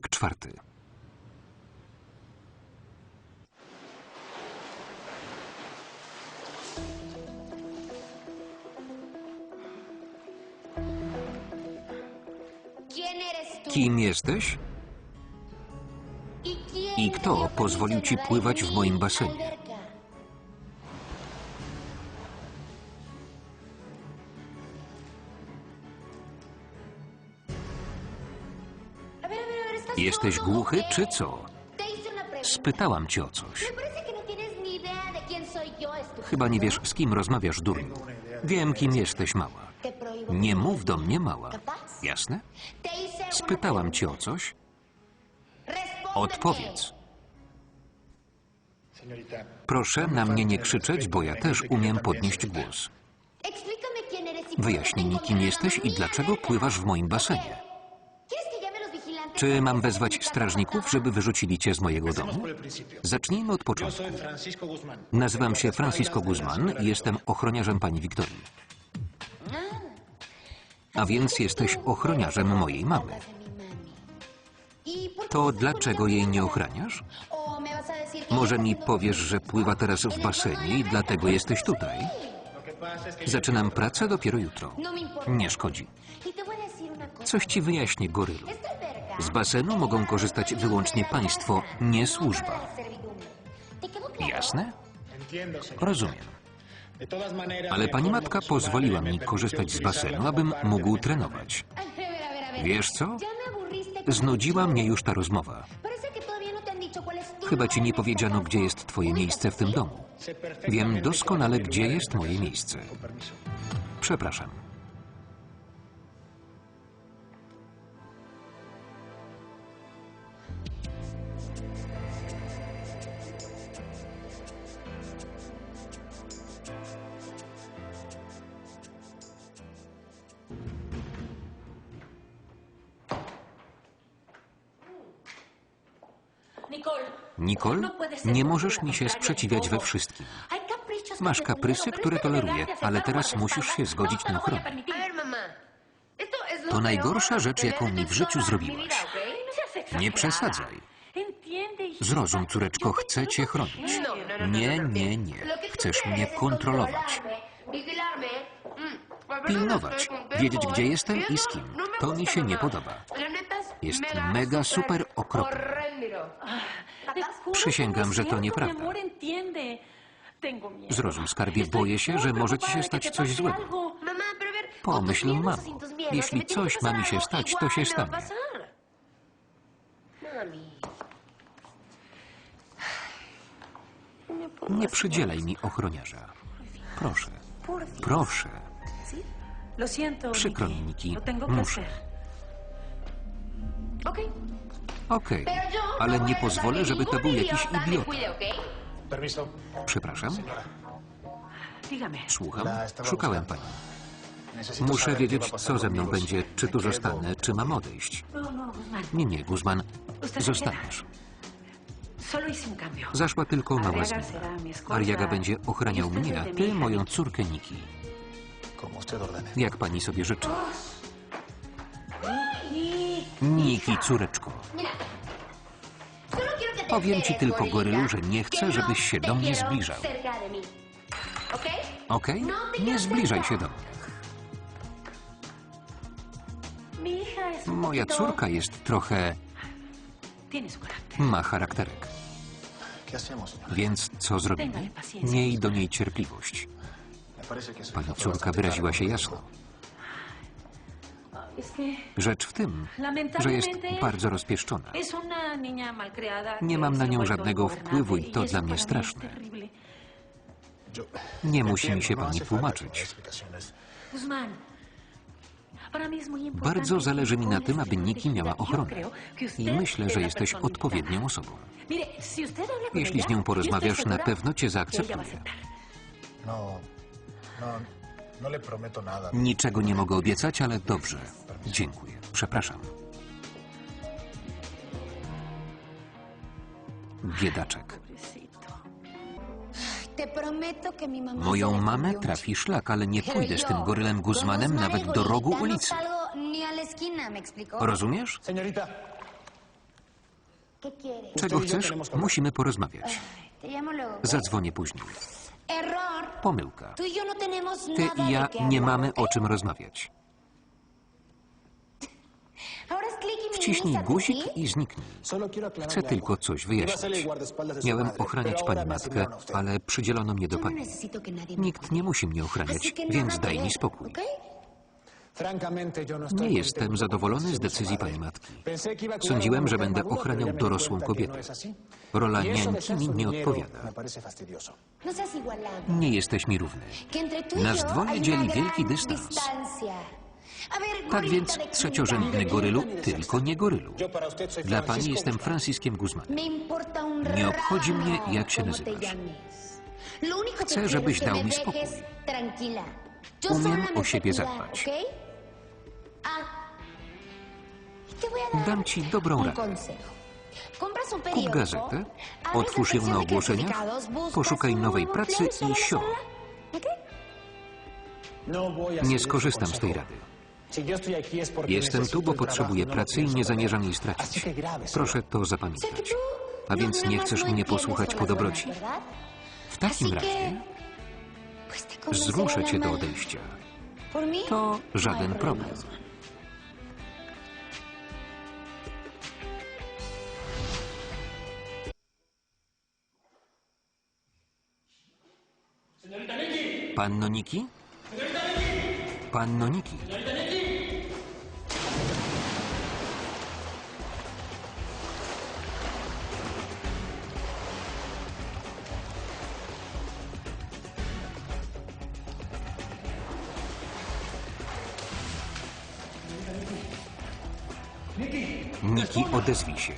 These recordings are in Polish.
Odcinek czwarty. Kim jesteś? ¿Y I kto pozwolił ci pływać w moim basenie? Jesteś głuchy czy co? Spytałam cię o coś. No. Chyba nie wiesz, z kim rozmawiasz, durniu. Wiem, kim jesteś, mała. Nie mów do mnie, mała. Jasne? Spytałam cię o coś. Odpowiedz. Proszę na mnie nie krzyczeć, bo ja też umiem podnieść głos. Y Wyjaśnij mi, kim jesteś i dlaczego alberca. pływasz w moim basenie. Czy mam wezwać strażników, żeby wyrzucili cię z mojego domu? Zacznijmy od początku. Nazywam się Francisco Guzman i jestem ochroniarzem pani Wiktorii. A więc jesteś ochroniarzem mojej mamy. To dlaczego jej nie ochraniasz? Może mi powiesz, że pływa teraz w basenie i dlatego jesteś tutaj? Zaczynam pracę dopiero jutro. Nie szkodzi. Coś ci wyjaśnię, gorylu. Z basenu mogą korzystać wyłącznie państwo, nie służba. Jasne? Rozumiem. Ale le pani matka pozwoliła mi korzystać z basenu, abym mógł trenować. Wiesz co? Znudziła mnie już ta rozmowa. Chyba ci nie powiedziano, gdzie jest twoje miejsce w tym domu. Wiem doskonale, gdzie jest moje miejsce. Przepraszam. Nicole, no nie możesz mi się sprzeciwiać we wszystkim. Masz kaprysy, które toleruję, ale teraz musisz się zgodzić no te na ochronę. To najgorsza rzecz, jaką mi w życiu zrobiłaś. No. Nie przesadzaj. Zrozum, córeczko, chcę cię chronić. Nie, nie, nie. Chcesz mnie kontrolować. mm, Pilnować, wiedzieć, gdzie jestem i z kim. To mi się nie podoba. Jest mega, mega, super okropne. Przysięgam, no że to nieprawda. Zrozum, skarbie, boję się, że może ci się stać coś złego. Pomyśl, mamo, jeśli coś ma mi się stać, to się stanie. Nie przydzielaj mi ochroniarza. Proszę, proszę. Przykro mi. Niki. Que Muszę. hacer. Ok. Okej, ale nie pozwolę, żeby to był jakiś idiota. Przepraszam, słucham. Szukałem pani. Muszę wiedzieć, co ze mną będzie, czy tu zostanę, czy mam odejść. No, no. Nie, nie, Guzman, zostaniesz. Zaszła tylko mała zmiana. Ariaga będzie ochraniał Y usted mnie, a ty moją córkę Niki. Jak pani sobie życzy. Niki. Córeczko. Powiem ci tylko, gorylu, że nie chcę, żebyś się do mnie zbliżał. Okej? Nie zbliżaj się do mnie. Moja córka jest trochę... Ma charakterek. Więc co zrobimy? Miej do niej cierpliwość. Pani córka wyraziła się jasno. Rzecz w tym, że jest bardzo rozpieszczona. Nie mam na nią żadnego wpływu i y to eso dla mnie straszne. Nie musi mi się no pani tłumaczyć. Bardzo zależy mi na tym, aby Niki miała ochronę. I myślę, że jesteś odpowiednią osobą. Jeśli z nią porozmawiasz, na pewno cię zaakceptuje. No, no. Niczego nie mogę obiecać, ale dobrze. Dziękuję. Przepraszam. Biedaczek. Moją mamę trafi szlak, ale nie pójdę z tym gorylem Guzmanem nawet do rogu ulicy. No salgo ni a la esquina, ¿me explicó? Rozumiesz? Czego y yo chcesz? Musimy porozmawiać. Zadzwonię później. Pomyłka. Y no Ty i ja nie mamy o czym rozmawiać. Minimízate, guzik i zniknij. Chcę tylko coś wyjaśnić. Miałem ochraniać pani matkę, ale przydzielono mnie do pani. Nikt nie musi mnie ochraniać, więc daj mi spokój. no Nie jestem zadowolony z decyzji pani matki. Sądziłem, że będę ochraniał dorosłą kobietę. no. Rola Y niańki mi nie odpowiada. No. Nie jesteś mi równy. Y Nas dwoje dzieli wielki dystans. Tak więc trzeciorzędny gorylu, tylko nie gorylu. Dla pani jestem. Franciskiem Guzmanem. Nie obchodzi mnie, jak się nazywasz. Chcę, żebyś dał mi spokój. Umiem o siebie zadbać. Ah, Dam ci dobrą radę. Kup gazetę, otwórz ją na ogłoszeniach, poszukaj nowej pracy i sio. No Nie skorzystam z tej rady. Jestem tu, bo potrzebuję no pracy i nie zamierzam jej stracić. Proszę to zapamiętać. A więc no, nie nada más chcesz no mnie posłuchać po dobroci? W takim razie zmuszę cię do odejścia. To żaden problem. Panno Niki? Panno Niki. Niki, odezwij się.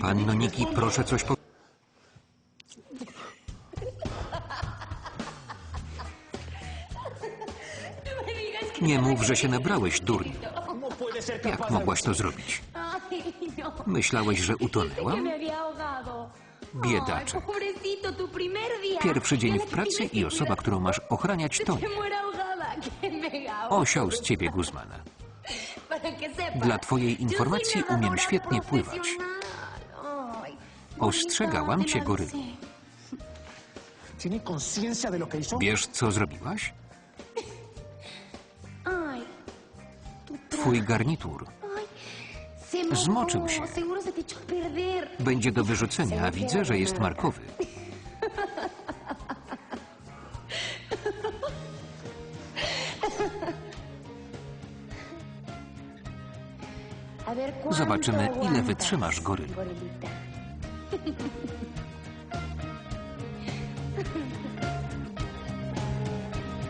Panno Niki, proszę coś po... Nie mów, że się nabrałeś, durniu. ¿Cómo puede ser capaz Jak mogłaś to zrobić? Myślałeś, że utonęłam? Biedaczek. Pierwszy dzień w pracy i osoba, którą masz ochraniać, to osioł z ciebie, Guzmana. Dla twojej informacji umiem świetnie pływać. Ostrzegałam cię, gorylu. ¿Tiene conciencia de lo que hizo? Wiesz, co zrobiłaś? Twój garnitur. Zmoczył się. Będzie do wyrzucenia, a widzę, że jest markowy. A ver, ¿cuánto Zobaczymy, ile wytrzymasz, gorylu.